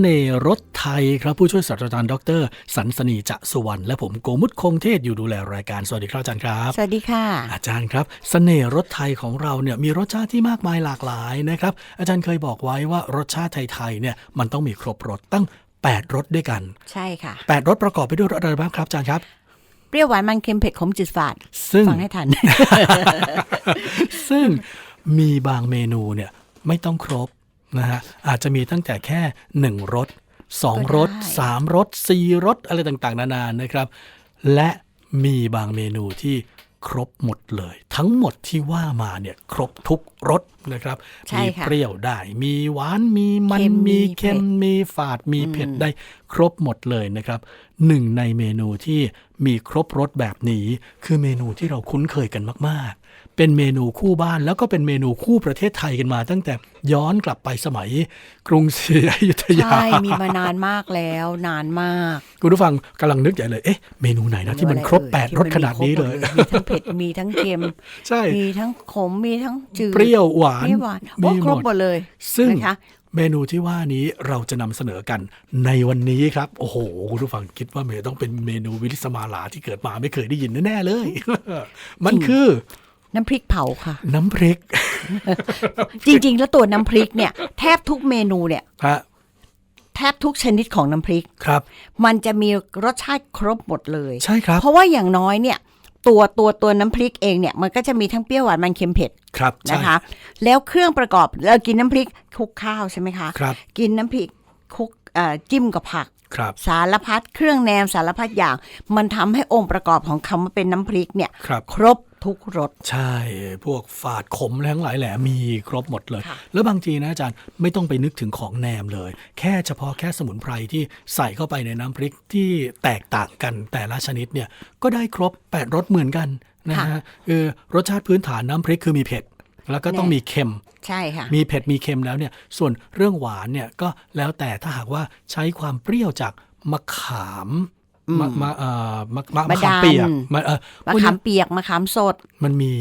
เนห์รถไทยครับผู้ช่วยศาสตราจารย์ดรสันสนีจะสุวรรณและผมโกมุตคงเทศอยู่ดูแลรายการสวัสดีครับอาจารย์ครับ สวัสดีค่ะ อาจารย์ครับเสน่ห์รถไทยของเราเนี่ยมีรสชาติที่มากมายหลากหลายนะครับ อาจารย์เคยบอกไว้ว่ารสชาติไทยๆเนี่ยมันต้องมีครบรสตั้ง 8 รสด้วยกัน ใช่ค่ะ 8 รสประกอบไปด้วยรสอะไรบ้างครับอาจารย์ครับเปรี้ยวหวานมันเค็มเผ็ดขมจืดฝาดซึ่งฟังให้ทัน ซึ่งมีบางเมนูเนี่ยไม่ต้องครบ นะฮะอาจจะมีตั้งแต่แค่หนึ่งรสสองรสก็ได้สามรสสี่รสอะไรต่างๆ นานานะครับ และมีบางเมนูที่ครบหมดเลย ทั้งหมดที่ว่ามาเนี่ยครบทุกรสนะครับใช่มีค่ะเปรี้ยวได้ มีหวานมีมันเค็มมีมีเค็มเผ็ดมีฝาดมีเผ็ดได้ครบหมดเลยนะครับหนึ่งในเมนูที่มีครบรสแบบนี้ คือเมนูที่เราคุ้นเคยกันมากๆ เป็นเมนูคู่บ้านแล้วก็เป็นเมนูคู่ประเทศไทยกันมา ตั้งแต่ย้อนกลับไปสมัยกรุงศรีอยุธยา ใช่ มีมานานมากแล้วนานมาก คุณผู้ฟังกำลังนึกใหญ่เลย เอ๊ะ เมนูไหนนะ ที่มันครบเอ่ย8รสขนาดนี้เลยที่มันมีครบหมดมีทั้งเผ็ด มีทั้งเค็ม ใช่ มีทั้งขม มีทั้งจืด เปรี้ยวหวานเปรี้ยวหวานโอ้มีครบหมดเลย ซึ่งนะคะเมนูที่ว่านี้เราจะนำเสนอกันในวันนี้ครับ โอ้โห คุณผู้ฟังคิดว่าเมนูต้องเป็นเมนูวิลิสมาลาที่เกิดมาไม่เคยได้ยินแน่ๆเลย มันคือ น้ำพริกเผาค่ะ น้ำพริก จริง ๆ แล้วตัวน้ำพริกเนี่ย แทบทุกเมนูเนี่ยฮะแทบทุกชนิดของน้ำพริก ครับ มันจะมีรสชาติครบหมดเลย ใช่ครับ เพราะว่าอย่างน้อยเนี่ย ตัวตัวตัวน้ำพริกเองเนี่ยมันก็จะมีทั้งเปรี้ยวหวานมันเค็มเผ็ดครับใช่นะคะ แล้วเครื่องประกอบเรากินน้ำพริกคลุกข้าวใช่ไหมคะครับ กินน้ำพริกคลุกเอ่อจิ้มกับผัก ครับ สารพัดเครื่องแนมสารพัดอย่าง มันทำให้องค์ประกอบของคำว่าเป็นน้ำพริกเนี่ยครับ ครบ ทุกรส ใช่ พวกฝาดขมทั้งหลายแหละมีครบหมดเลยค่ะแล้วบางทีนะอาจารย์ไม่ต้องไปนึกถึงของแนมเลย แค่เฉพาะแค่สมุนไพรที่ใส่เข้าไปในน้ำพริกที่แตกต่างกันแต่ละชนิดเนี่ยก็ได้ครบ 8รสเหมือนกันนะฮะคือรสชาติพื้นฐานน้ำพริกคือมีเผ็ด แล้วก็ต้องมีเค็มใช่ค่ะมีเผ็ดมีเค็มแล้วเนี่ยส่วนเรื่องหวานเนี่ยก็แล้วแต่ถ้าหากว่าใช้ความเปรี้ยวจากมะขาม มะมะเอ่อมะมะมะมะขามเปียกดันมะเออมะขามเปียกมะขามสด มันมี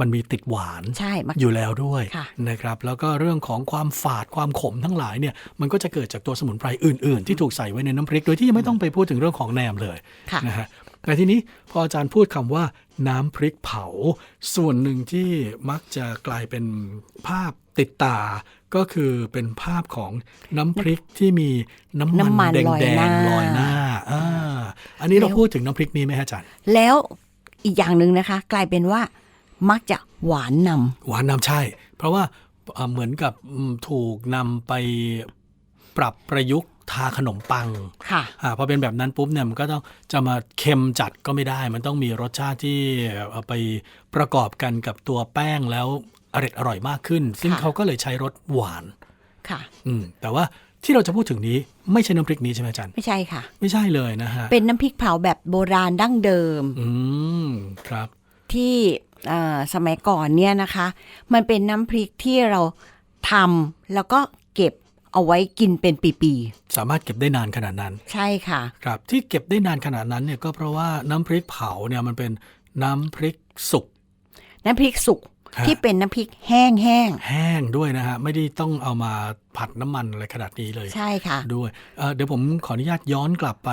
มันมีติดหวานใช่มะอยู่แล้วด้วยค่ะนะครับ แล้วก็เรื่องของความฝาดความขมทั้งหลายเนี่ย มันก็จะเกิดจากตัวสมุนไพรอื่น ๆ ที่ถูกใส่ไว้ในน้ำพริก โดยที่ยังไม่ต้องไปพูดถึงเรื่องของแหนมเลยค่ะนะฮะ แต่ทีนี้พออาจารย์พูดคำว่าน้ำพริกเผา ส่วนหนึ่งที่มักจะกลายเป็นภาพติดตา ก็คือเป็นภาพของน้ำพริกที่มีน้ำมันน้ำมันแดลอยหงน้าๆลอยหน้าอ่าอันนี้เราพูดถึงน้ำพริกนี้ไหมฮะอาจารย์ แล้วอีกอย่างหนึ่งนะคะ กลายเป็นว่ามักจะหวานนำหวานนำใช่ เพราะว่าเอ่อเหมือนกับอืมถูกนำไปปรับประยุกต์ ทาขนมปังค่ะอ่าพอเป็นแบบนั้นปุ๊บเนี่ยมันก็ต้องจะมาเค็มจัดก็ไม่ได้ มันต้องมีรสชาติที่เอาไปประกอบกันกับตัวแป้งแล้วอร่อยอร่อยมากขึ้น ซึ่งค่ะเขาก็เลยใช้รสหวานค่ะ อืมแต่ว่าที่เราจะพูดถึงนี้ไม่ใช่น้ำพริกนี้ใช่ไหมอาจารย์ไม่ใช่ค่ะ ไม่ใช่เลยนะฮะเป็นน้ำพริกเผาแบบโบราณดั้งเดิม อืมครับ ที่เอ่อสมัยก่อนเนี่ยนะคะ มันเป็นน้ำพริกที่เราทำแล้วก็เก็บ เอาไว้กินเป็นปีสามารถเก็บได้นานขนาดนั้นๆใช่ค่ะ ครับที่เก็บได้นานขนาดนั้นเนี่ยก็เพราะว่าน้ำพริกเผาเนี่ยมันเป็นน้ำพริกสุกน้ำพริกสุกฮะ ที่เป็นน้ำพริกแห้งแห้งด้วยนะฮะไม่ได้ต้องเอามาผัดน้ำมันอะไรขนาดนี้เลยๆใช่ค่ะด้วยเอ่อเดี๋ยวผมขออนุญาตย้อนกลับไป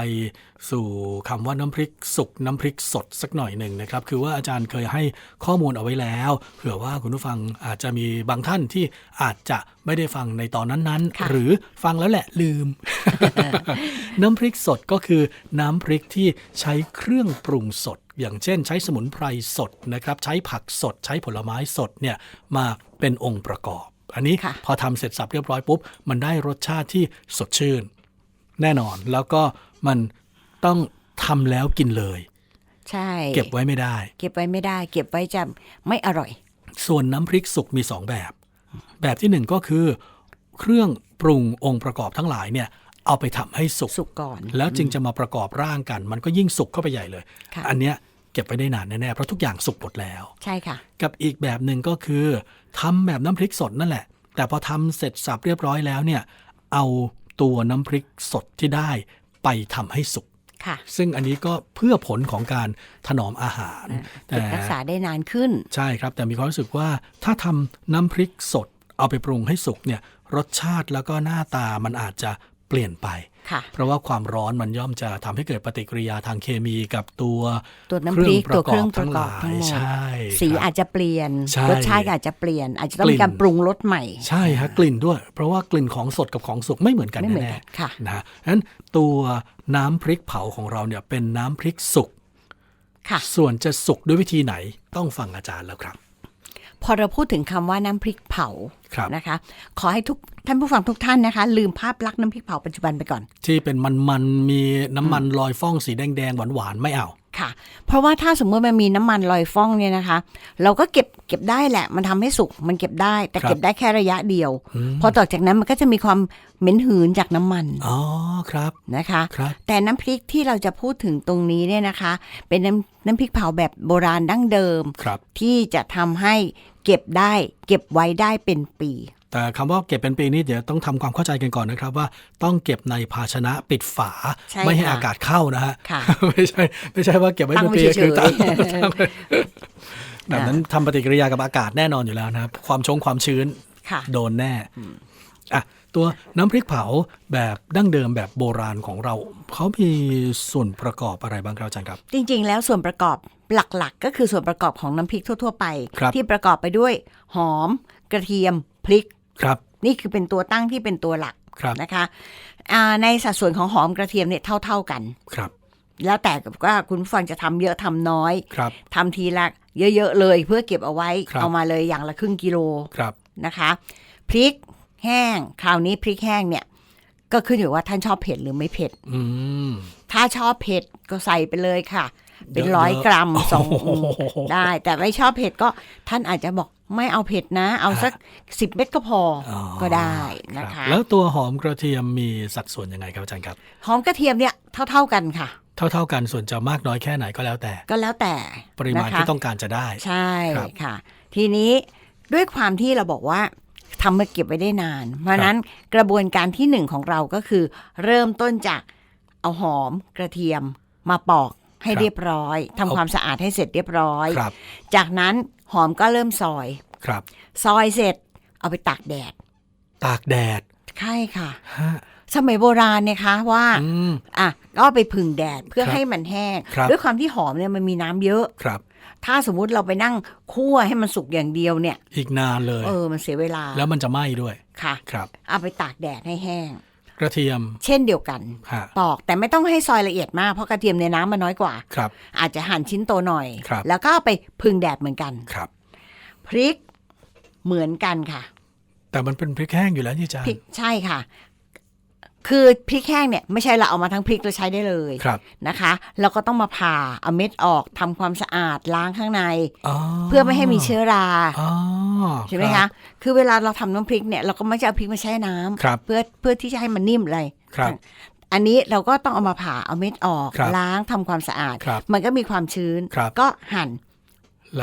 สู่คำว่าน้ำพริกสุกน้ำพริกสดสักหน่อยหนึ่งนะครับ คือว่าอาจารย์เคยให้ข้อมูลเอาไว้แล้ว เผื่อว่าคุณผู้ฟังอาจจะมีบางท่านที่อาจจะไม่ได้ฟังในตอนนั้นค่ะๆหรือฟังแล้วแหละลืม น้ำพริกสดก็คือน้ำพริกที่ใช้เครื่องปรุงสด อย่างเช่น ใช้สมุนไพรสดนะครับ ใช้ผักสด ใช้ผลไม้สดเนี่ยมาเป็นองค์ประกอบ อันนี้ค่ะพอทำเสร็จสับเรียบร้อยปุ๊บ มันได้รสชาติที่สดชื่น แน่นอนแล้วก็มันต้องทำแล้วกินเลย ใช่ เก็บไว้ไม่ได้ เก็บไว้ไม่ได้ เก็บไว้จะไม่อร่อย ส่วนน้ำพริกสุกมีสองแบบ แบบที่หนึ่งก็คือ เครื่องปรุงองค์ประกอบทั้งหลายเนี่ย เอาไปทำให้สุกสุกก่อน แล้วจึงจะมาประกอบร่างกัน มันก็ยิ่งสุกเข้าไปใหญ่เลยค่ะอันเนี้ยเก็บไว้ได้นานแน่ๆเพราะทุกอย่างสุกหมดแล้ว ใช่ค่ะ กับอีกแบบหนึ่งก็คือทำแบบน้ำพริกสดนั่นแหละ แต่พอทำเสร็จสับเรียบร้อยแล้วเนี่ยเอาตัวน้ำพริกสดที่ได้ไปทำให้สุกค่ะซึ่งอันนี้ก็เพื่อผลของการถนอมอาหาร แต่เก็บรักษาได้นานขึ้น ใช่ครับ แต่มีความรู้สึกว่าถ้าทำน้ำพริกสดเอาไปปรุงให้สุกเนี่ยรสชาติแล้วก็หน้าตามันอาจจะแปปลี่ยนไปค่ะเพราะว่าความร้อนมันย่อมจะทำให้เกิดปฏิกิริยาทางเคมีกับตัวตัวน้ำพริกตัวเครื่องประทั้งกหอบลาทั้งยหมดใช่สีครับอาจจะเปลี่ยนใช่รสชาติก็อาจจะเปลี่ยน อาจจะต้องกลิ่มีนการปรุงรสใหม่ ใช่ฮะกลิ่นด้วย เพราะว่ากลิ่นของสดกับของสุกไม่เหมือนกันไม่เหมือนแน่กันค่ะๆนะฮะฉะนั้นตัวน้ำพริกเผาของเราเนี่ยเป็นน้ำพริกสุกค่ะส่วนจะสุกด้วยวิธีไหนต้องฟังอาจารย์แล้วครับ พอเราพูดถึงคำว่าน้ำพริกเผาครับนะคะ ขอให้ทุกท่านผู้ฟังทุกท่านนะคะ ลืมภาพลักษณ์น้ำพริกเผาปัจจุบันไปก่อน ที่เป็นมันๆมีน้ำมันลอยฟ้องสีแดงๆหวานๆไม่เอา ค่ะ เพราะว่าถ้าสมมติมันมีน้ำมันลอยฟ้องเนี่ยนะคะ เราก็เก็บเก็บได้แหละ มันทำให้สุกมันเก็บได้ แต่ครับเก็บได้แค่ระยะเดียวอืมพอต่อจากนั้นมันก็จะมีความเหม็นหืนจากน้ำมันอ๋อครับนะคะครับแต่น้ำพริกที่เราจะพูดถึงตรงนี้เนี่ยนะคะ เป็นน้ำน้ำพริกเผาแบบโบราณดั้งเดิมครับที่จะทำให้เก็บได้ เก็บไว้ได้เป็นปี แต่คำว่าเก็บเป็นปีนี้เดี๋ยวต้องทำความเข้าใจกันก่อนนะครับ ว่าต้องเก็บในภาชนะปิดฝาใช่ไม่ให้ค่ะอากาศเข้านะฮะค่ะไม่ใช่ไม่ใช่ว่าเก็บไว้ตั้เป็นงไว้ปีเฉยๆคือตั้งตั้งไว้แบบนั้นทำปฏิกิริยากับอากาศแน่นอนอยู่แล้วนะครับความชงความชื้นค่ะโดนแน่อะตัวน้ำพริกเผาแบบดั้งเดิมแบบโบราณของเรา เขามีส่วนประกอบอะไรบ้างครับอาจารย์ครับ จริง ๆ แล้วส่วนประกอบหลักๆ ก็คือส่วนประกอบของน้ำพริกทั่ว ๆ ไปครับที่ประกอบไปด้วย หอม กระเทียมพริก ครับ นี่คือเป็นตัวตั้งที่เป็นตัวหลักครับนะคะอ่าในสัดส่วนของหอมกระเทียมเนี่ยเท่า ๆกันครับ แล้วแต่ว่าคุณผู้ฟังจะทำเยอะทำน้อยครับทำทีละเยอะๆเลยเพื่อเก็บเอาไว้ครับเอามาเลยอย่างละครึ่งกิโลครับนะคะพริกแห้ง คราวนี้พริกแห้งเนี่ย ก็ขึ้นอยู่ว่าท่านชอบเผ็ดหรือไม่เผ็ดอืมถ้าชอบเผ็ดก็ใส่ไปเลยค่ะ เป็นเยอะๆร้อยกรัมสองโอ้โหได้ แต่ไม่ชอบเผ็ดก็ท่านอาจจะบอกไม่เอาเผ็ดนะ เอาสักสิบเม็ดก็พอออ๋อก็ได้คนะรับคะ แล้วตัวหอมกระเทียมมีสัดส่วนยังไงครับอาจารย์ครับ หอมกระเทียมเนี่ยเท่า ๆกันค่ะเท่า ๆ กันส่วนจะมากน้อยแค่ไหนก็แล้วแต่ ก็แล้วแต่ปริมาณนะคะที่ต้องการจะได้ ใช่ครับค่ะ ทีนี้ด้วยความที่เราบอกว่าทำมาเก็บไว้ได้นาน เพราะฉะนั้นกระบวนการที่หนึ่งของเราก็คือ เริ่มต้นจากเอาหอมกระเทียมมาปอก ให้ครับเรียบร้อยทำความสะอาดให้เสร็จเรียบร้อยครับจากนั้นหอมก็เริ่มซอยครับ ซอยเสร็จเอาไปตากแดด ตากแดดใช่ค่ะฮะสมัยโบราณเนี่ยคะว่าอืมอะก็เอาไปผึ่งแดดเพื่อครับให้มันแห้งครับด้วยความที่หอมเนี่ยมันมีน้ำเยอะครับ ถ้าสมมุติเราไปนั่งคั่วให้มันสุกอย่างเดียวเนี่ย อีกนานเลย เออมันเสียเวลา แล้วมันจะไหม้ด้วยค่ะ ครับ เอาไปตากแดดให้แห้ง กระเทียม เช่นเดียวกันฮะปอกแต่ไม่ต้องให้ซอยละเอียดมากเพราะกระเทียมในน้ำมันน้อยกว่าครับ อาจจะหั่นชิ้นโตหน่อยครับแล้วก็เอาไปพึ่งแดดเหมือนกันครับ พริกเหมือนกันค่ะ แต่มันเป็นพริกแห้งอยู่แล้วนี่อาจารพริกย์ใช่ค่ะ คือพริกแห้งเนี่ยไม่ใช่เราเอามาทั้งพริกแล้วใช้ได้เลยครับนะคะเราก็ต้องมาผ่าเอาเม็ดออกทำความสะอาดล้างข้างในอ๋อเพื่อไม่ให้มีเชื้อราอ๋อใช่ไหมรัคะบคือเวลาเราทำน้ำพริกเนี่ยเราก็ไม่จะเอาพริกมาแช่น้ำครับเพื่อเพื่อที่จะให้มันนิ่มเลยครับอันนี้เราก็ต้องเอามาผ่าเอาเม็ดออกครับล้างทำความสะอาดครับมันก็มีความชื้นครับก็หั่นแล้ว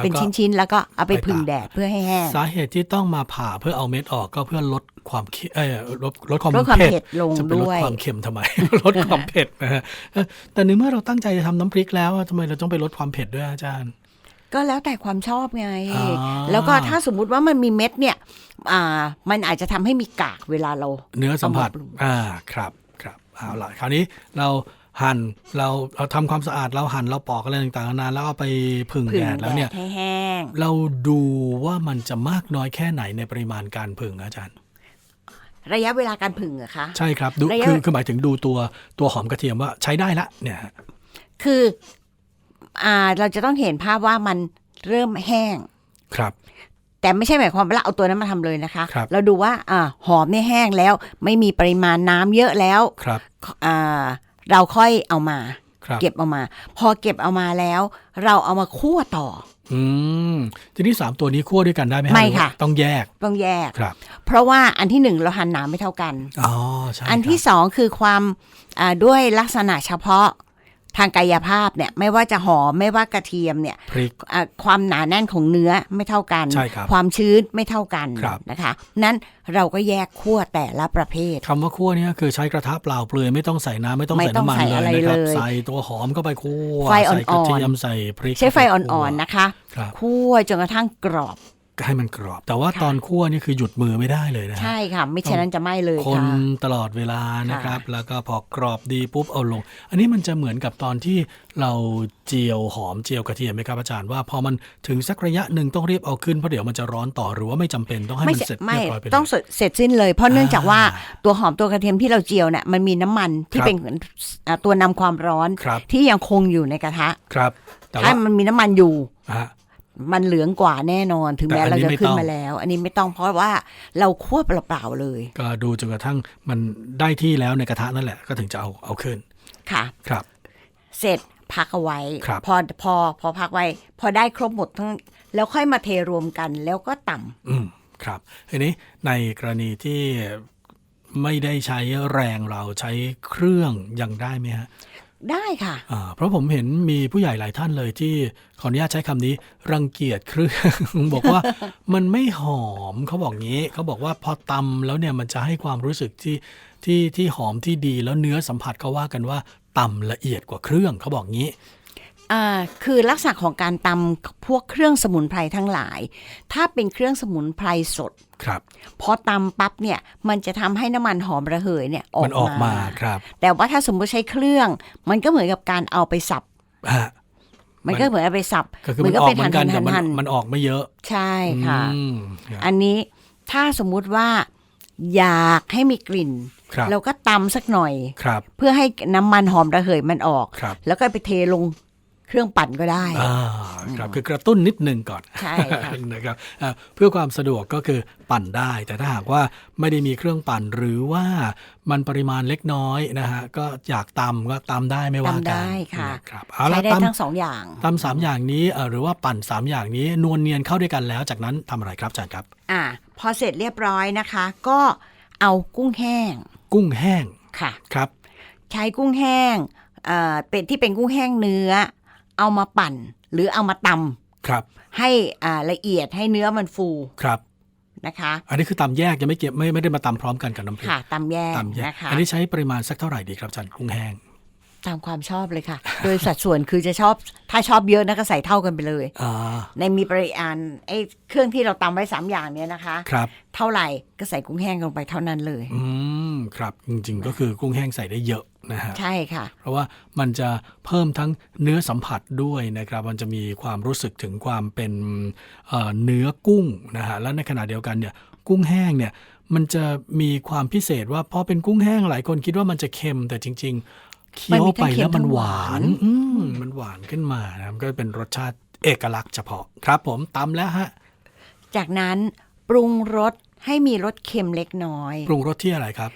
เป็นก็ชิ้นๆ แล้วก็เอาไปไปตากพึ่งแดดเพื่อให้แห้ง สาเหตุที่ต้องมาผ่าเพื่อเอาเม็ดออกก็เพื่อลดความเค็มเอ้ยลดลดความลดความเผ็ดเผ็ดลงจะไปลดด้วยความเค็มทำไม ลดความเผ็ดนะฮะเออแต่ในเมื่อเราตั้งใจจะทำน้ำพริกแล้วอะทำไมเราต้องไปลดความเผ็ดด้วยอาจารย์ ก็แล้วแต่ความชอบไงอ๋อแล้วก็ถ้าสมมุติว่ามันมีเม็ดเนี่ย อ่า มันอาจจะทำให้มีกากเวลาเรา เนื้อสัมผัสเอามาปรุงอ่าครับครับเอาล่ะคราวนี้เรา หั่นเราเราทำความสะอาดเราหั่นเราปอกอะไรต่างๆนานาแล้วเอาไปผึ่งพึ่แดงดแดแล้วเนี่ยดให้แห้งเราดูว่ามันจะมากน้อยแค่ไหนในปริมาณการผึ่งอาจารย์ ระยะเวลาการผึ่งอะคะ ใช่ครับดูระยะคือคือหมายถึงดูตัวตัวหอมกระเทียมว่าใช้ได้ละเนี่ยฮะคืออ่าเราจะต้องเห็นภาพว่ามันเริ่มแห้งครับแต่ไม่ใช่หมายความว่าเราเอาตัวนั้นมาทำเลยนะคะครับเราดูว่าอ่าหอมเนี่ยแห้งแล้ว ไม่มีปริมาณน้ำเยอะแล้วครับอ่า เราค่อยเอามาครับเก็บเอามา พอเก็บเอามาแล้ว เราเอามาคั่วต่อ อืมทีนี้สามตัวนี้คั่วด้วยกันได้ไหมฮไม่หรือว่าค่ะ ต้องแยกต้องแยกครับ เพราะว่าอันที่หนึ่งเราหั่นหนาไม่เท่ากันอ๋อใช่อันที่ครับสองคือความอ่าด้วยลักษณะเฉพาะ ทางกายภาพเนี่ยไม่ว่าจะหอมไม่ว่ากระเทียมเนี่ยพริกอ่าความหนาแน่นของเนื้อไม่เท่ากันใช่ครับความชื้นไม่เท่ากันครับนะคะนั้นเราก็แยกคั่วแต่ละประเภทคำว่าคั่วเนี่ยคือใช้กระทะเปล่าเปลือยไม่ต้องใส่น้ำไม่ต้องไม่ใส่ต้องน้ำมันใส่เลยอะไรนะครับเลยใส่ตัวหอมเข้าไปคั่วไฟอ่อนๆใส่กระเทียมใส่พริกใช้ไฟเข้าปอ่อนคั่วๆนะคะครับคั่วจนกระทั่งกรอบ ให้มันกรอบ แต่ว่าค่ะตอนคั่วนี่คือหยุดมือไม่ได้เลยนะฮะใช่ค่ะ ไม่ฉะนั้นจะไม่เลยคนค่ะตลอดเวลานะครับ แล้วก็พอกรอบดีปุ๊บเอาลง อันนี้มันจะเหมือนกับตอนที่เราเจียวหอมเจียวกระเทียมไหมครับอาจารย์ว่าพอมันถึงสักระยะหนึ่งต้องรีบเอาขึ้นเพราะเดี๋ยวมันจะร้อนต่อหรือว่าไม่จำเป็นต้องให้ไม่มันใช่เสร็จไม่เรียบร้อยไปเลยต้องเสร็จเสร็จสิ้นเลยเพราะเนื่องจากว่าอ่าตัวหอมตัวกระเทียมที่เราเจียวเนี่ยมันมีน้ำมันที่ครับเป็นอ่าตัวนำความร้อนครับที่ยังคงอยู่ในกระทะครับแต่ถ้าว่ามันมีน้ำมันอยู่ฮะ มันเหลืองกว่าแน่นอน ถึงแต่แม้อันเรานี้จะไม่ขึ้ต้นองมาแล้ว อันนี้ไม่ต้องเพราะว่าเราคั่วเปล่าๆเลย ก็ดูจนกระทั่งมันได้ที่แล้วในกระทะนั่นแหละก็ถึงจะเอาเอาขึ้น ค่ะ ครับ เสร็จพักเอาไว้ครับพอพอพอพักไว้ พอได้ครบหมดทั้ง แล้วค่อยมาเทรวมกันแล้วก็ต่ำอืมครับทีนี้ในกรณีที่ไม่ได้ใช้แรงเราใช้เครื่องยังได้ไหมฮะ ได้ค่ะะเพราะผมเห็นมีผู้ใหญ่หลายท่านเลยที่ขออนุญาตใช้คำนี้ รังเกียจเครื่อง บอกว่ามันไม่หอมเขาบอกงี้เขาบอกว่าพอตำแล้วเนี่ยมันจะให้ความรู้สึกที่ที่ที่หอมที่ดีแล้วเนื้อสัมผัสเขาว่ากันว่าตำละเอียดกว่าเครื่องเขาบอกงี้ อ่าคือลักษณะของการตำพวกเครื่องสมุนไพรทั้งหลาย ถ้าเป็นเครื่องสมุนไพรสดครับพอตำปั๊บเนี่ยมันจะทำให้น้ำมันหอมระเหยเนี่ยออกมันออกมาครับ แต่ว่าถ้าสมมติใช้เครื่อง มันก็เหมือนกับการเอาไปสับฮะมันก็เหมือนเอาไปสับก็คือมันออกเหมือนกันแต่มันหั่นๆๆๆมันออกไม่เยอะ ใช่ค่ะอืมครับอันนี้ถ้าสมมุติว่าอยากให้มีกลิ่นครับเราก็ตำสักหน่อยครับเพื่อให้น้ำมันหอมระเหยมันออกครับแล้วก็ไปเทลง เครื่องปั่นก็ได้อ่าครับคือกระตุ้นนิดนึงก่อนใช่ค่ะนะครับอ่าเพื่อความสะดวกก็คือปั่นได้ แต่ถ้าหากว่าไม่ได้มีเครื่องปั่นหรือว่ามันปริมาณเล็กน้อยนะฮะก็อยากตำก็ตำได้ไม่ว่ากันตำได้ค่ะนะครับเอาใช้ละได้ตำทั้งสองอย่างตำสามอย่างนี้เอ่อหรือว่าปั่นสามอย่างนี้นวลเนียนเข้าด้วยกันแล้ว จากนั้นทำอะไรครับอาจารย์ครับ อ่า พอเสร็จเรียบร้อยนะคะ ก็เอากุ้งแห้ง กุ้งแห้งค่ะครับ ใช้กุ้งแห้งเอ่อเป็นที่เป็นกุ้งแห้งเนื้อ เอามาปั่น หรือเอามาตครับำให้อ่าละเอียดให้เนื้อมันฟูครับนะคะ อันนี้คือตำแยกยังไม่เก็บไม่ไม่ได้มาตำพร้อมกันกับน้ำพริกค่ะตำแยกตำแยกนะคะอันนี้ใช้ปริมาณสักเท่าไหร่ดีครับอาจารย์กุ้งแห้ง ตามความชอบเลยค่ะ โดยสัดส่วนคือจะชอบ ถ้าชอบเยอะนะก็ใส่เท่ากันไปเลยอ่าในมีปริมาณไอ้เครื่องที่เราตำไว้สามอย่างเนี้ยนะคะ ครับ เท่าไหร่ก็ใส่กุ้งแห้งลงไปเท่านั้นเลย อืมครับ จริงๆ ก็คือกุ้งแห้งใส่ได้เยอะนะฮะใช่ค่ะ เพราะว่ามันจะเพิ่มทั้งเนื้อสัมผัสด้วยนะครับ มันจะมีความรู้สึกถึงความเป็นเอ่อเนื้อกุ้งนะฮะแล้วในขณะเดียวกันเนี่ยกุ้งแห้งเนี่ยมันจะมีความพิเศษว่าพอเป็นกุ้งแห้งหลายคนคิดว่ามันจะเค็มแต่จริง ๆ เคี้ยวไปแล้วมันหวาน อืมมันหวานขึ้นมานะครับก็เป็นรสชาติเอกลักษณ์เฉพาะครับ ผมตำแล้วฮะ จากนั้นปรุงรสให้มีรสเค็มเล็กน้อย ปรุงรสที่อะไรครับ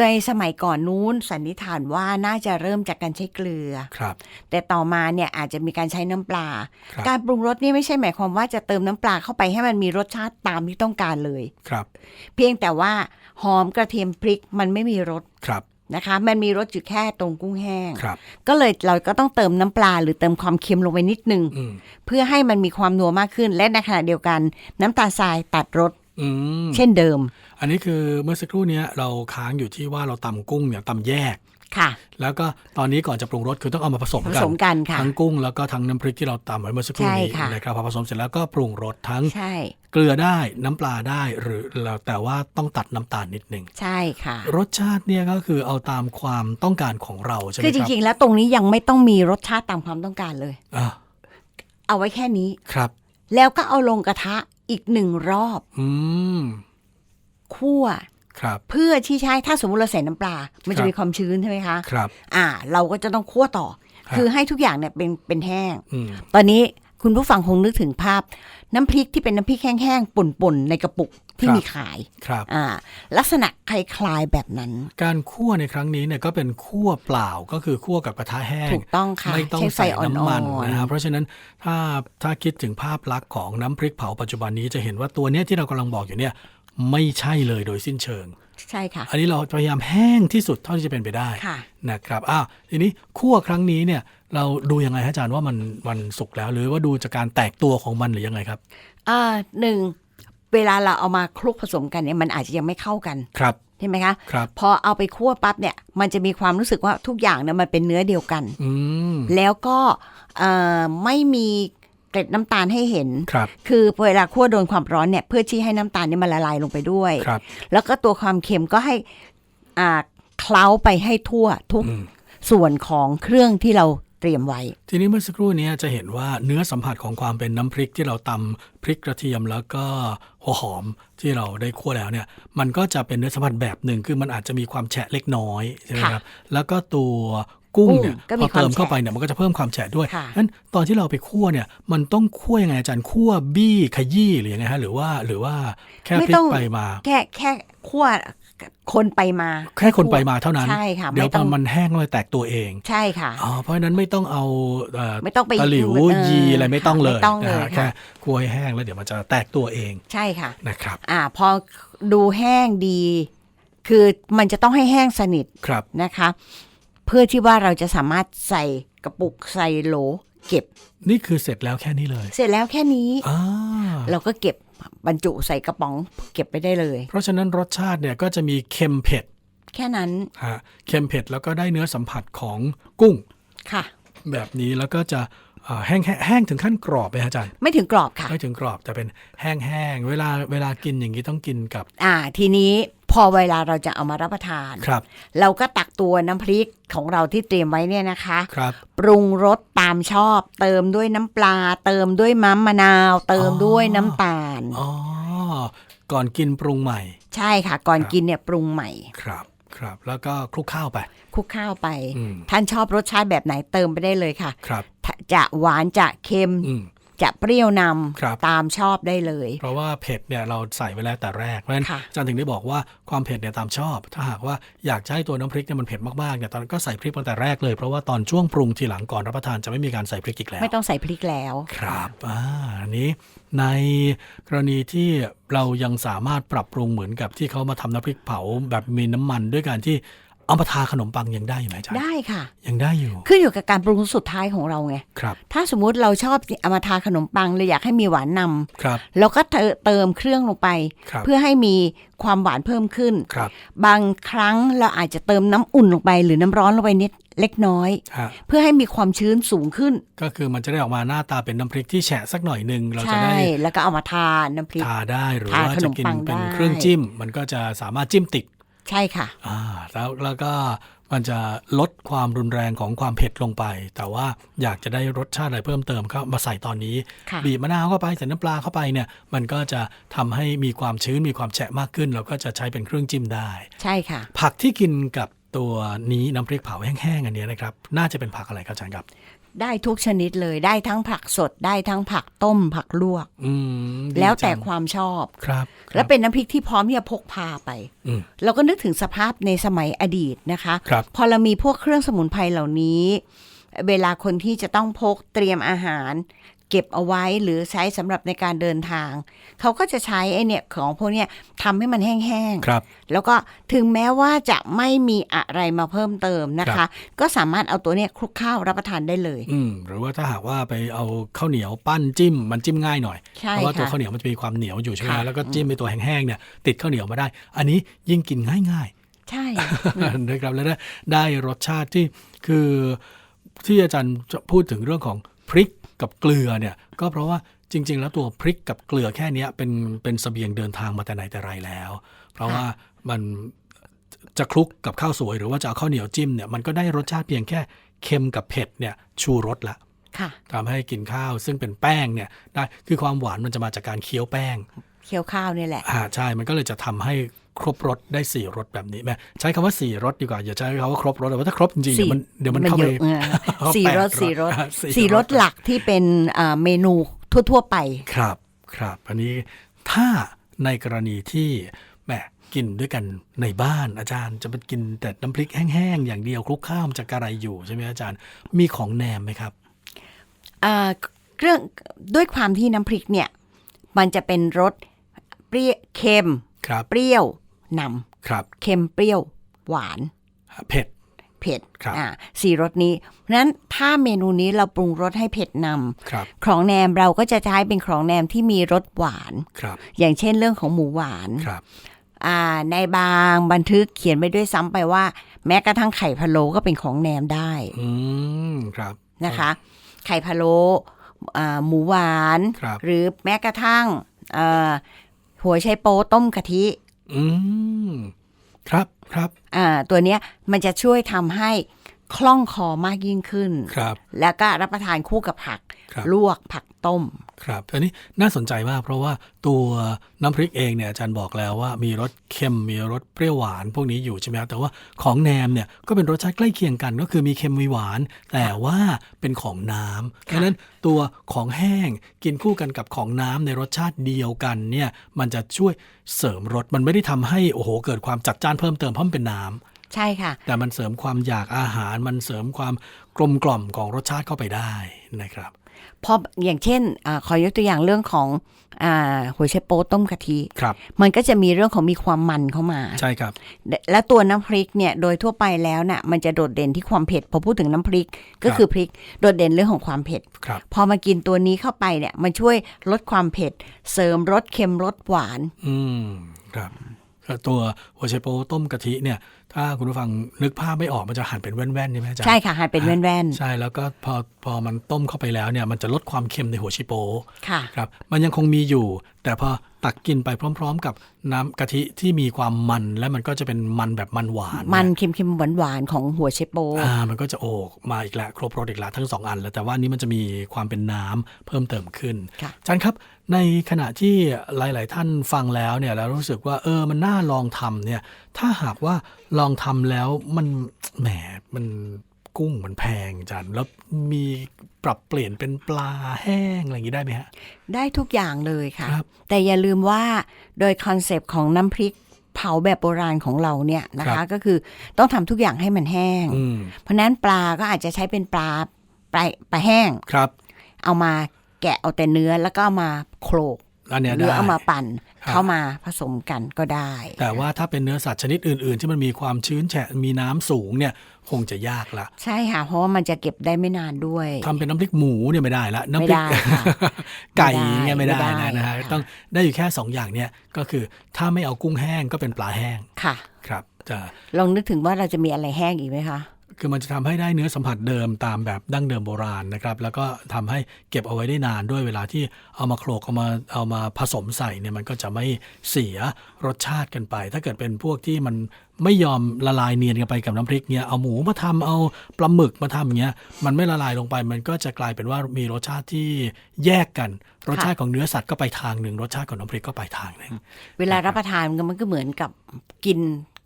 ในสมัยก่อนนู้นสันนิษฐานว่าน่าจะเริ่มจากการใช้เกลือครับ แต่ต่อมาเนี่ยอาจจะมีการใช้น้ำปลาครับการปรุงรสนี่ไม่ใช่หมายความว่าจะเติมน้ำปลาเข้าไปให้มันมีรสชาติตามที่ต้องการเลยครับ เพียงแต่ว่าหอมกระเทียมพริกมันไม่มีรสครับ นะคะ มันมีรสอยู่แค่ตรงกุ้งแห้งครับก็เลยเราก็ต้องเติมน้ำปลาหรือเติมความเค็มลงไปนิดนึงอืมเพื่อให้มันมีความนัวมากขึ้น และในขณะเดียวกัน น้ำตาลทรายตัดรสอืมเช่นเดิม อันนี้คือเมื่อสักครู่เนี้ยเราค้างอยู่ที่ว่าเราตำกุ้งเนี่ยตำแยก ค่ะ แล้วก็ตอนนี้ก่อนจะปรุงรสคือต้องเอามาผสมผกันสมกันค่ะทั้งกุ้งแล้วก็ทั้งน้ำพริกที่เราตำไว้เมื่อสักครู่นี้ใช่ค่ะนะครับพอผสมเสร็จแล้วก็ปรุงรสทั้งใช่เกลือได้น้ำปลาได้หรือแล้วแต่ว่าต้องตัดน้ำตาลนิดหนึ่งใช่ค่ะ รสชาติเนี่ยก็คือเอาตามความต้องการของเราใช่ไหมคือจครับริงๆแล้วตรงนี้ยังไม่ต้องมีรสชาติตามความต้องการเลยอ่าเอาไว้แค่นี้ครับ แล้วก็เอาลงกระทะอีกหนึ่งรอบอืมคั่ว ครับเพื่อที่ใช้ถ้าสมมติเราใส่น้ำปลา มันครัจะบมีความชื้นใช่ไหมคะครับ อ่า เราก็จะต้องคั่วต่อครับคือให้ทุกอย่างเนี่ยเป็นเป็นแห้งอืมตอนนี้คุณผู้ฟังคงนึกถึงภาพ น้ำพริกที่เป็นน้ำพริกแห้งๆป่นๆในกระปุกที่มีขายครับอ่าลักษณะคล้ายๆแบบนั้น การคั่วในครั้งนี้เนี่ยก็เป็นคั่วเปล่าก็คือคั่วกับกระทะแห้งถูกต้องค่ะไม่ต้องใช้ไฟใส่อ่อนน้ำมันๆนะครับเพราะฉะนั้นถ้าถ้าคิดถึงภาพลักษณ์ของน้ำพริกเผาปัจจุบันนี้จะเห็นว่าตัวเนี้ยที่เรากำลังบอกอยู่เนี่ย ไม่ใช่เลยโดยสิ้นเชิง ใช่ค่ะ อันนี้เราพยายามแห้งที่สุดเท่าที่จะเป็นไปได้ค่ะนะครับอ้าวทีนี้คั่วครั้งนี้เนี่ยเราดูยังไงฮะอาจารย์ว่ามันมันสุกแล้ว หรือว่าดูจากการแตกตัวของมันหรือยังไงครับอ่าหนึ่งเวลาเราเอามาคลุกผสมกันเนี่ยมันอาจจะยังไม่เข้ากันครับใช่ไหมคะครับพอเอาไปคั่วปั๊บเนี่ยมันจะมีความรู้สึกว่าทุกอย่างเนี่ยมันเป็นเนื้อเดียวกันอืมแล้วก็เอ่อไม่มี เกล็ดน้ำตาลให้เห็นครับคือเวลาคั่วโดนความร้อนเนี่ยเพื่อที่ให้น้ำตาลนี่มันละลายลงไปด้วยครับแล้วก็ตัวความเค็มก็ให้อ่าเคล้าไปให้ทั่วทุกอืมส่วนของเครื่องที่เราเตรียมไว้ ทีนี้เมื่อสักครู่นี้จะเห็นว่าเนื้อสัมผัสของความเป็นน้ำพริกที่เราตำพริกกระเทียมแล้วก็หัวหอมที่เราได้คั่วแล้วเนี่ย มันก็จะเป็นเนื้อสัมผัสแบบหนึ่งคือมันอาจจะมีความแฉะเล็กน้อยใช่ไหมครับแล้วก็ตัว กุ้งเนี่ยกุ้งก็พมีอเติมความแฉะเข้าไปเนี่ยมันก็จะเพิ่มความแฉะด้วยค่ะนั้นตอนที่เราไปคั่วเนี่ยมันต้องคั่วยังไงอาจารย์คั่วบี้ขยี้หรือยังไงฮะหรือว่าหรือว่าแค่พลิกไปมา แค่แค่คั่วคนไปมา แค่คนไปมาเท่านั้น ใช่ค่ะเดี๋ยวไม่พต้อองมันแห้งแล้วมันแตกตัวเอง ใช่ค่ะอ๋อเพราะฉะนั้นไม่ต้องเอาเอ่อไม่ต้องไปตะหลิวเออยีอะไรไม่ต้องเลยไม่ต้องเลยนะฮะค่ะแค่คั่วให้แห้งแล้วเดี๋ยวมันจะแตกตัวเอง ใช่ค่ะนะครับ อ่าพอดูแห้งดี คือมันจะต้องให้แห้งสนิทครับนะคะ เพื่อที่ว่าเราจะสามารถใส่กระปุกใส่โหลเก็บ นี่คือเสร็จแล้วแค่นี้เลย เสร็จแล้วแค่นี้อ่าเราก็เก็บบรรจุใส่กระป๋องเก็บไปได้เลย เพราะฉะนั้นรสชาติเนี่ยก็จะมีเค็มเผ็ด แค่นั้นฮะเค็มเผ็ดแล้วก็ได้เนื้อสัมผัสของกุ้งค่ะ แบบนี้แล้วก็จะเอ่อแห้งแห้งแห้งถึงขั้นกรอบไหมฮะอาจารย์ไม่ถึงกรอบค่ะ ไม่ถึงกรอบแต่เป็นแห้งๆเวลาเวลากินอย่างนี้ต้องกินกับ อ่า ทีนี้ พอเวลาเราจะเอามารับประทานครับเราก็ตักตัวน้ำพริกของเราที่เตรียมไว้เนี่ยนะคะครับปรุงรสตามชอบ เติมด้วยน้ำปลา เติมด้วยม้ามะนาว เติมด้วยน้ำตาลอ๋อก่อนกินปรุงใหม่ ใช่ค่ะ ก่อนครับกินเนี่ยปรุงใหม่ครับครับแล้วก็คลุกข้าวไปคลุกข้าวไปอืมท่านชอบรสชาติแบบไหนเติมไปได้เลยค่ะครับถ้าจะหวานจะเค็มอืม จะเปรี้ยวนครับำตามชอบได้เลย เพราะว่าเผ็ดเนี่ยเราใส่ไว้แล้วแต่แรกเพราะฉะนั้นค่ะอาจารย์ถึงได้บอกว่าความเผ็ดเนี่ยตามชอบ ถ้าหากว่าอยากจะให้ตัวน้ำพริกเนี่ยมันเผ็ดมากๆเนี่ยตอนนนก็ใส่พริกตั้งแต่แรกเลยเพราะว่าตอนช่วงปรุงทีหลังก่อนรับประทานจะไม่มีการใส่พริกอีกแล้ว ไม่ต้องใส่พริกแล้วครับอ่าอันนี้ในกรณีที่เรายังสามารถปรับปรุงเหมือนกับที่เขามาทำน้ำพริกเผาแบบมีน้ำมันด้วยการที่ เอามาทาขนมปังยังได้อยู่ไหมอาจารย์ได้ค่ะ ยังได้อยู่ ขึ้นอยู่กับการปรุงสุดท้ายของเราไงครับถ้าสมมุติเราชอบเอามาทาขนมปังเลยอยากให้มีหวานนำครับเราก็เติเติมเครื่องลงไปครับเพื่อให้มีความหวานเพิ่มขึ้นครับบางครั้งเราอาจจะเติมน้ำอุ่นลงไป หรือน้ำร้อนลงไปนิดเล็กน้อยฮะเพื่อให้มีความชื้นสูงขึ้น ก็คือมันจะได้ออกมาหน้าตาเป็นน้ำพริกที่แฉะสักหน่อยหนึ่งเราจะใช่ได้แล้วก็เอามาทาน้ำพริกทาได้หรือทาว่าขนจะมกินปังเป็นได้เครื่องจิ้ม มันก็จะสามารถจิ้มติด ใช่ค่ะอ่าแล้วแล้วก็มันจะลดความรุนแรงของความเผ็ดลงไป แต่ว่าอยากจะได้รสชาติอะไรเพิ่มเติมก็มาใส่ตอนนี้ค่ะบีบมะนาวเข้าไปใส่น้ำปลาเข้าไปเนี่ย มันก็จะทำให้มีความชื้นมีความแฉะมากขึ้น เราก็จะใช้เป็นเครื่องจิ้มได้ ใช่ค่ะ ผักที่กินกับ ตัวนี้น้ำพริกเผาแห้งๆอันเนี้ยนะครับ น่าจะเป็นผักอะไรครับอาจารย์ครับ ได้ทุกชนิดเลยได้ทั้งผักสดได้ทั้งผักต้มผักลวก อืมดีแล้วแต่จังความชอบครับครับและเป็นน้ำพริกที่พร้อมที่จะพกพาไป อืม เราก็นึกถึงสภาพในสมัยอดีตนะคะ ครับ พอเรามีพวกเครื่องสมุนไพรเหล่านี้ เวลาคนที่จะต้องพกเตรียมอาหาร เก็บเอาไว้หรือใช้สำหรับในการเดินทาง เขาก็จะใช้ไอเนี่ยของพวกเนี้ยทำให้มันแห้งครับๆแล้วก็ถึงแม้ว่าจะไม่มีอะไรมาเพิ่มเติมนะครัคะบก็สามารถเอาตัวเนี้ยคลุกข้าวรับประทานได้เลยอืมหรือว่าถ้าหากว่าไปเอาข้าวเหนียวปั้นจิ้มมันจิ้มง่ายหน่อยใช่เพราะว่าตัวค่ะข้าวเหนียวมันจะมีความเหนียวอยู่ใช่ไหมค่ะแล้วก็จิ้มไปตัวแห้งๆเนี่ยติดข้าวเหนียวมาได้ อันนี้ยิ่งกินง่ายใช่ๆนะครับแล้วได้ได้รสชาติที่คือที่อาจารย์จะพูดถึงเรื่องของพริก กับเกลือเนี่ยก็เพราะว่าจริง ๆ แล้วตัวพริกกับเกลือแค่เนี้ยเป็นเป็นเสบียงเดินทางมาแต่ไหนแต่ไรแล้ว เพราะว่ามันจะคลุกกับข้าวสวยหรือว่าจะเอาข้าวเหนียวจิ้มเนี่ยมันก็ได้รสชาติเพียงแค่เค็มกับเผ็ดเนี่ยชูรสละค่ะทำให้กินข้าวซึ่งเป็นแป้งเนี่ยได้คือความหวานมันจะมาจากการเคี้ยวแป้ง เคี่ยวข้าวนี่แหละอ่าใช่มันก็เลยจะทำให้ ครบรสได้สี่รสแบบนี้แม่ใช้คำว่าสี่รสดีกว่าอย่าใช้คำว่าครบรสแต่ว่าถ้าครบจริงๆเดี๋ยวมันเดี๋ยวมันเข้าไปเยอะเออเข้าสี่แปดรสสี่รสอ่าสี่รสหลักที่เป็นอ่าเมนูทั่ว ๆ ไปครับครับอันนี้ถ้าในกรณีที่แหมกินด้วยกันในบ้านอาจารย์จะไปกินแต่น้ำพริกแห้งๆอย่างเดียวคลุกข้าวมันจะกระไรอยู่ใช่ไหมอาจารย์ มีของแหนมไหมครับอ่าเรื่องด้วยความที่น้ำพริกเนี่ย มันจะเป็นรสเปรี้ยวเค็มครับเปรี้ยว นำครับเค็มเปรี้ยว หวาน เผ็ดเผ็ดครับอ่าสี่รสนี้เพราะฉะนั้นถ้าเมนูนี้เราปรุงรสให้เผ็ดนครับำของแหนมเราก็จะใช้เป็นของแหนมที่มีรสหวานครับอย่างเช่นเรื่องของหมูหวานครับอ่าในบางบันทึกเขียนไปด้วยซ้ำไปว่า แม้กระทั่งไข่พะโล้ก็เป็นของแหนมได้ อืมครับนะคะ ไข่พะโล้อ่าหมูหวานครับหรือแม้กระทั่งเอ่อหัวไชโป๊ต้มกะทิ อืม ครับครับ อ่า ตัวเนี้ยมันจะช่วยทำให้คล่องคอมากยิ่งขึ้น ครับ แล้วก็รับประทานคู่กับผักครับ ลวกผักต้ม ครับ อันนี้น่าสนใจมากเพราะว่าตัวน้ำพริกเองเนี่ยอาจารย์บอกแล้วว่ามีรสเค็มมีรสเปรี้ยวหวานพวกนี้อยู่ใช่ไหมครับแต่ว่าของแหนมเนี่ยก็เป็นรสชาติใกล้เคียงกัน ก็คือมีเค็มมีหวาน แต่ว่าเป็นของน้ำดังนั้นตัวของแห้งกินคู่กันกับของน้ำในรสชาติเดียวกันเนี่ยมันจะช่วยเสริมรสมันไม่ได้ทำให้โอ้โหเกิดความจัดจ้านเพิ่มเติมเพราะมันเป็นน้ำใช่ค่ะ แต่มันเสริมความอยากอาหารมันเสริมความกลมกล่อมของรสชาติเข้าไปได้นะครับเพราะอย่างเช่นอาขอยกตัวอย่างเรื่องของอาหัวไชโป๊ต้มกะทิครับมันก็จะมีเรื่องของมีความมันเข้ามา ใช่ครับ และตัวน้ำพริกเนี่ยโดยทั่วไปแล้วน่ะมันจะโดดเด่นที่ความเผ็ดพอพูดถึงน้ำพริกก็คือพริกโดดเด่นเรื่องของความเผ็ดครับพอมากินตัวนี้เข้าไปเนี่ยมันช่วยลดความเผ็ด เสริมรสเค็มรสหวาน อืมครับตัวหัวไชโป๊ต้มกะทิเนี่ย ถ้าคุณผู้ฟังนึกภาพไม่ออกมันจะหั่นเป็นแว่นๆใช่ไหมอาจารย์ใช่ค่ะหั่นเป็นแว่นใช่แล้วก็พอพอมันต้มเข้าไปแล้วเนี่ยมันจะลดความเค็มในหัวไชโป๊ๆค่ะครับมันยังคงมีอยู่ แต่พอตักกินไปพร้อม ๆ กับน้ำกะทิที่มีความมันและมันก็จะเป็นมันแบบมันหวานมันเยเค็มๆหวานๆของหัวไชโป๊อ่ามันก็จะโอกมาอีกแล้วครบรสอีกแล้วทั้งสองอันแล้วแต่ว่าอันนี้มันจะมีความเป็นน้ำเพิ่มเติมขึ้นค่ะอาจารย์ครับในขณะที่หลาย ๆ ท่านฟังแล้วเนี่ยแล้วรู้สึกว่าเออมันน่าลองทำเนี่ยถ้าหากว่าลองทำแล้วมันแหมมันกุ้งมันแพงอาจารย์แล้วมี ปรับเปลี่ยนเป็นปลาแห้งอะไรอย่างนี้ได้ไหมฮะ ได้ทุกอย่างเลยค่ะ ครับ แต่อย่าลืมว่าโดยคอนเซปต์ของน้ำพริกเผาแบบโบราณของเราเนี่ยนะครัคะ บ ก็คือต้องทำทุกอย่างให้มันแห้ง อืมเพราะฉะนั้นปลาก็อาจจะใช้เป็นปลาปลาปลาแห้ง ครับเอามาแกะเอาแต่เนื้อแล้วก็เอามาโขลกอันเนี้ยหรือได้เอามาปั่นครับ เข้ามาผสมกันก็ได้ แต่ว่าถ้าเป็นเนื้อสัตว์ชนิดอื่น ๆ ที่มันมีความชื้นแฉะมีน้ำสูงเนี่ยคงจะยากละ ใช่ค่ะ เพราะว่ามันจะเก็บได้ไม่นานด้วยทำเป็นน้ำพริกหมูเนี่ยไม่ได้ละน้ำพริกไม่ได้ค่ะไก่ไม่ได้เนี่ยไม่ได้ไม่ได้นะนะฮะค่ะต้องได้อยู่แค่สองอย่างเนี่ยก็คือถ้าไม่เอากุ้งแห้งก็เป็นปลาแห้งค่ะ ครับจะลองนึกถึงว่าเราจะมีอะไรแห้งอีกไหมคะ คือมันจะทำให้ได้เนื้อสัมผัสเดิมตามแบบดั้งเดิมโบราณนะครับ แล้วก็ทำให้เก็บเอาไว้ได้นานด้วยเวลาที่เอามาโขลกเอามาเอามาผสมใส่เนี่ยมันก็จะไม่เสียรสชาติกันไป ถ้าเกิดเป็นพวกที่มัน ไม่ยอมละลายเนียนกันไปกับน้ำพริกเนี่ยเอาหมูมาทำเอาปลาหมึกมาทำอย่างเงี้ยมันไม่ละลายลงไป มันก็จะกลายเป็นว่ามีรสชาติที่แยกกัน รสชาติของเนื้อสัตว์ก็ไปทางหนึ่งรสชาติของน้ำพริกก็ไปทางหนึ่งเวลารับประทานมันก็เหมือนกับกิน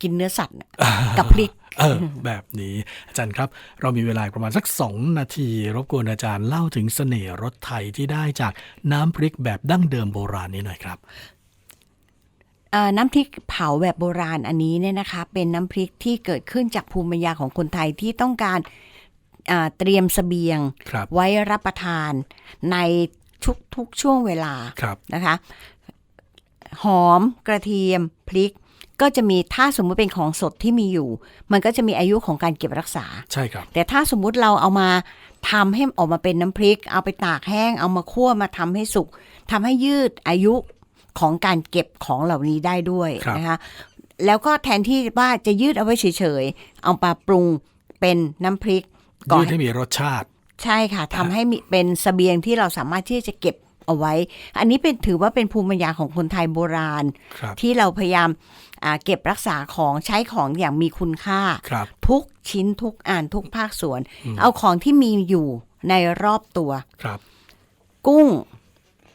กินเนื้อสัตว์น่ะกับพริกเออแบบนี้อาจารย์ครับ เรามีเวลาประมาณสัก 2 นาที รบกวนอาจารย์เล่าถึงเสน่ห์รสไทยที่ได้จากน้ำพริกแบบดั้งเดิมโบราณนี้หน่อยครับเอ่อ น้ำพริกเผาแบบโบราณอันนี้เนี่ยนะคะ เป็นน้ำพริกที่เกิดขึ้นจากภูมิปัญญาของคนไทยที่ต้องการอ่าเตรียมเสบียงครับไว้รับประทานในทุกทุกช่วงเวลาครับนะคะ หอมกระเทียมพริก ก็จะมีถ้าสมมุติเป็นของสดที่มีอยู่ มันก็จะมีอายุของการเก็บรักษาใช่ครับ แต่ถ้าสมมุติเราเอามาทำให้ออกมาเป็นน้ำพริก เอาไปตากแห้ง เอามาคั่วมาทำให้สุกทำให้ยืดอายุ ของการเก็บของเหล่านี้ได้ด้วยครับนะคะแล้วก็แทนที่ว่าจะยืดเอาไว้เฉยๆ เอามาปรุงเป็นน้ำพริกก่อยืนดให้มีรสชาติ ใช่ค่ะทำให้มีเป็นเสบียงที่เราสามารถที่จะเก็บเอาไว้ อันนี้เป็นถือว่าเป็นภูมิปัญญาของคนไทยโบราณครับที่เราพยายามอ่าเก็บรักษาของใช้ของอย่างมีคุณค่าครับทุกชิ้นทุกอ่านทุกภาคส่วน เอาของที่มีอยู่ในรอบตัวครับกุ้ง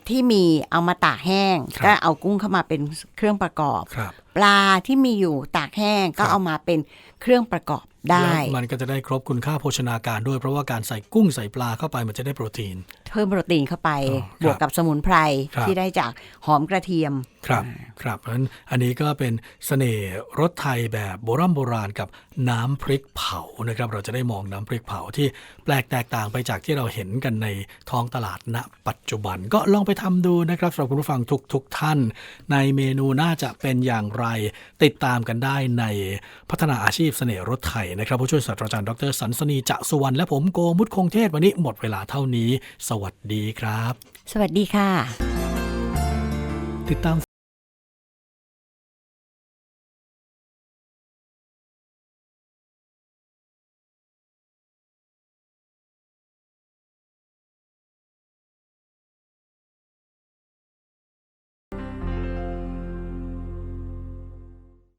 ที่มีเอามาตากแห้งครับก็เอากุ้งเข้ามาเป็นเครื่องประกอบครับ ปลาที่มีอยู่ตากแห้งก็ครับเอามาเป็นเครื่องประกอบได้แล้วมันก็จะได้ครบคุณค่าโภชนาการด้วย เพราะว่าการใส่กุ้งใส่ปลาเข้าไปมันจะได้โปรตีน เพิ่มโปรตีนเข้าไปอ๋อครับบวกกับสมุนไพรครับที่ได้จากหอมกระเทียม ครับครับเพราะฉะนั้นอันนี้ก็เป็นเสน่ห์รสไทยแบบโบราณโบราณกับน้ำพริกเผานะครับ เราจะได้มองน้ำพริกเผาที่แปลกแตกต่างไปจากที่เราเห็นกันในท้องตลาดณ ปัจจุบันก็ลองไปทำดูนะครับสำหรับคุณผู้ฟังทุกทุกท่าน ในเมนูน่าจะเป็นอย่างไรติดตามกันได้ในพัฒนาอาชีพเสน่ห์รถไทยนะครับ ผู้ช่วยศาสตราจารย์ดรสันสนีจะสุวรรณและผมโกมุตคงเทศวันนี้หมดเวลาเท่านี้ สวัสดีครับ สวัสดีค่ะ ติดตาม